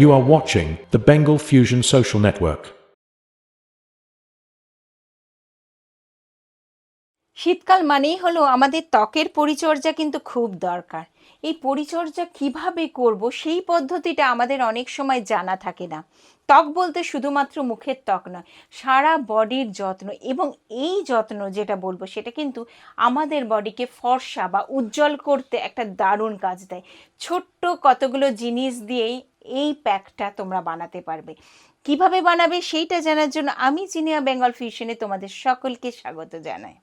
You are watching the Bengal Fusion Social Network. শীতকাল মানেই হলো আমাদের ত্বকের পরিচর্যা কিন্তু খুব দরকার। এই পরিচর্যা কীভাবে করব সেই পদ্ধতিটা আমাদের অনেক সময় জানা থাকে না। ত্বক বলতে শুধুমাত্র মুখের ত্বক নয়, সারা বডির যত্ন এবং এই যত্ন যেটা বলব সেটা কিন্তু আমাদের বডিকে ফর্সা বা উজ্জ্বল করতে একটা দারুণ কাজ দেয়। ছোট্ট কতগুলো জিনিস দিয়েই এই প্যাকটা তোমরা বানাতে পারবে। কীভাবে বানাবে সেইটা জানার জন্য আমি চিনিয়া বেঙ্গল ফিউশনে তোমাদের সকলকে স্বাগত জানাই।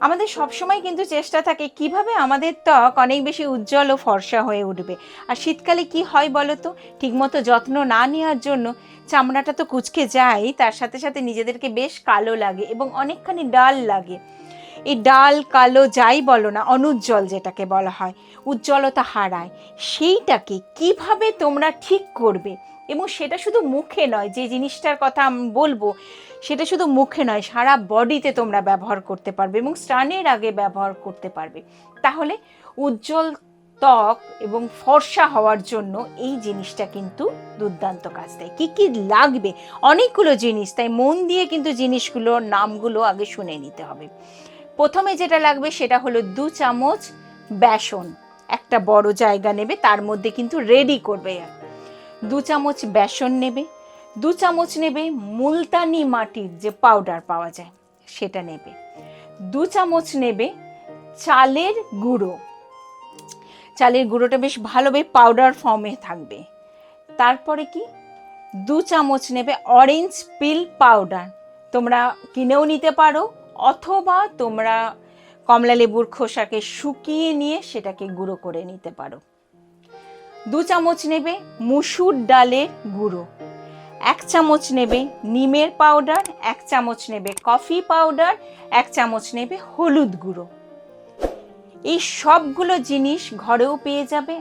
আমাদের সবসময় কিন্তু চেষ্টা থাকে কীভাবে আমাদের ত্বক অনেক বেশি উজ্জ্বল ও ফর্সা হয়ে উঠবে। আর শীতকালে কি হয় বলো তো? ঠিকমতো যত্ন না নেওয়ার জন্য চামড়াটা তো কুচকে যায়, তার সাথে সাথে নিজেদেরকে বেশ কালো লাগে এবং অনেকখানি ডাল লাগে। এই ডাল, কালো যাই বলো না, অনুজ্জ্বল যেটাকে বলা হয়, উজ্জ্বলতা হারায়, সেইটাকে কীভাবে তোমরা ঠিক করবে? এবং সেটা শুধু মুখে নয়, যে জিনিসটার কথা আমি বলব, সেটা শুধু মুখে নয়, সারা বডিতে তোমরা ব্যবহার করতে পারবে এবং স্নানের আগে ব্যবহার করতে পারবে। তাহলে উজ্জ্বল ত্বক এবং ফর্সা হওয়ার জন্য এই জিনিসটা কিন্তু দুর্দান্ত কাজ দেয়। কী কী লাগবে? অনেকগুলো জিনিস, তাই মন দিয়ে কিন্তু জিনিসগুলোর নামগুলো আগে শুনে নিতে হবে। প্রথমে যেটা লাগবে সেটা হলো দু চামচ বেসন। একটা বড় জায়গা নেবে, তার মধ্যে কিন্তু রেডি করবে। দু চামচ বেসন নেবে, দু চামচ নেবে মুলতানি মাটির যে পাউডার পাওয়া যায়, সেটা নেবে। দু চামচ নেবে চালের গুঁড়ো। চালের গুঁড়োটা বেশ ভালোভাবে পাউডার ফর্মে থাকবে। তারপরে কি? দু চামচ নেবে অরেঞ্জ পিল পাউডার তোমরা কিনেও নিতে পারো অথবা তোমরা কমলা লেবুর খোসাকে শুকিয়ে নিয়ে সেটাকে গুঁড়ো করে নিতে পারো। দু চামচ নেবে মুসুর ডালের গুঁড়ো, এক চামচ নেবে নিমের পাউডার, এক চামচ নেবে কফি পাউডার, এক চামচ নেবে হলুদ গুঁড়ো। এই সবগুলো জিনিস ঘরেও পেয়ে যাবে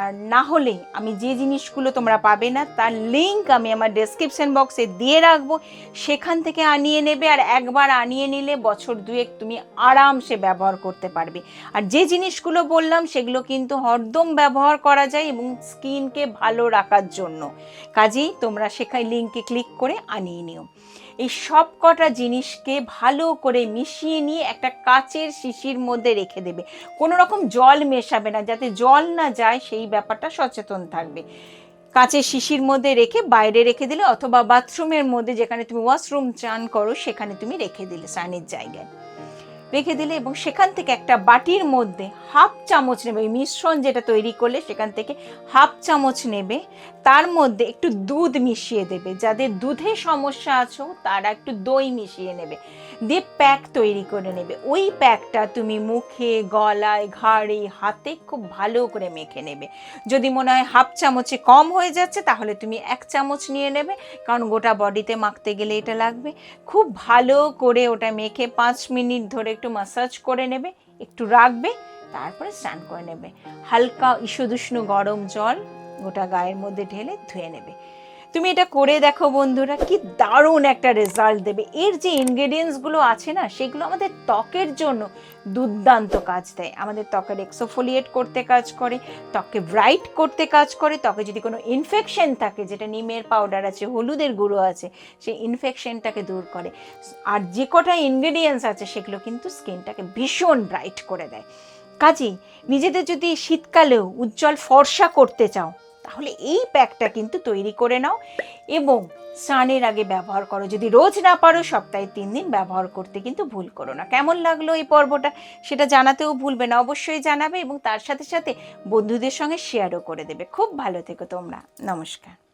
আর না হলে আমি যে জিনিসগুলো তোমরা পাবে না, তার লিঙ্ক আমি আমার ডেসক্রিপশন বক্সে দিয়ে রাখব। সেখান থেকে আনিয়ে নেবে আর একবার আনিয়ে নিলে বছর দুয়েক তুমি আরামসে ব্যবহার করতে পারবে। আর যে জিনিসগুলো বললাম, সেগুলো কিন্তু হরদম ব্যবহার করা যায় এবং স্কিনকে ভালো রাখার জন্য। কাজেই তোমরা সেখানে লিঙ্কে ক্লিক করে আনিয়ে নিও। এই সব কটা জিনিসকে ভালো করে মিশিয়ে নিয়ে একটা কাচের শিশির মধ্যে রেখে দেবে। কোনো রকম জল মেশাবে না, যাতে জল না যায় সেই ব্যাপারটা সচেতন থাকবে। কাঁচের শিশির মধ্যে রেখে বাইরে রেখে দিলে অথবা বাথরুমের মধ্যে যেখানে তুমি ওয়াশরুম চান করো, সেখানে তুমি রেখে দিলে স্নানের জায়গায়। রেখে দিলে এবং সেখান থেকে একটা বাটির মধ্যে হাফ চামচ নেবে মিশ্রণ যেটা তৈরি করলে সেখান থেকে হাফ চামচ নেবে। তার মধ্যে একটু দুধ মিশিয়ে দেবে। যাদের দুধে সমস্যা আছো, তারা একটু দই মিশিয়ে নেবে। দিয়ে প্যাক তৈরি করে নেবে। ওই প্যাকটা তুমি মুখে, গলায়, ঘাড়ে, হাতে খুব ভালো করে মেখে নেবে। যদি মনে হয় হাফ চামচে কম হয়ে যাচ্ছে, তাহলে তুমি এক চামচ নিয়ে নেবে। কারণ গোটা বডিতে মাখতে গেলে এটা লাগবে। খুব ভালো করে ওটা মেখে পাঁচ মিনিট ধরে একটু মাসাজ করে নেবে, একটু রাখবে, তারপরে স্নান করে নেবে। হালকা ঈষদুষ্ণ গরম জল গোটা গায়ের মধ্যে ঢেলে ধুয়ে নেবে। তুমি এটা করে দেখো বন্ধুরা, কি দারুণ একটা রেজাল্ট দেবে। এর যে ইনগ্রেডিয়েন্টসগুলো আছে না, সেগুলো আমাদের ত্বকের জন্য দুর্দান্ত কাজ দেয়। আমাদের ত্বকের এক্সোফোলিয়েট করতে কাজ করে, ত্বককে ব্রাইট করতে কাজ করে, ত্বকে যদি কোনো ইনফেকশন থাকে, যেটা নিমের পাউডার আছে, হলুদের গুঁড়ো আছে, সেই ইনফেকশনটাকে দূর করে। আর যে কটা ইনগ্রেডিয়েন্টস আছে, সেগুলো কিন্তু স্কিনটাকে ভীষণ ব্রাইট করে দেয়। কাজেই নিজেদের যদি শীতকালেও উজ্জ্বল ফর্সা করতে চাও তাহলে এই প্যাকটা কিন্তু তৈরি করে নাও এবং স্নানের আগে ব্যবহার করো। যদি রোজ না পারো, সপ্তাহে তিন দিন ব্যবহার করতে কিন্তু ভুল করো না। কেমন লাগল এই পর্বটা? সেটা জানাতেও ভুলবে না, অবশ্যই জানাবে এবং তার সাথে সাথে বন্ধুদের সঙ্গে শেয়ারও করে দেবে। খুব ভালো থেকো তোমরা। নমস্কার।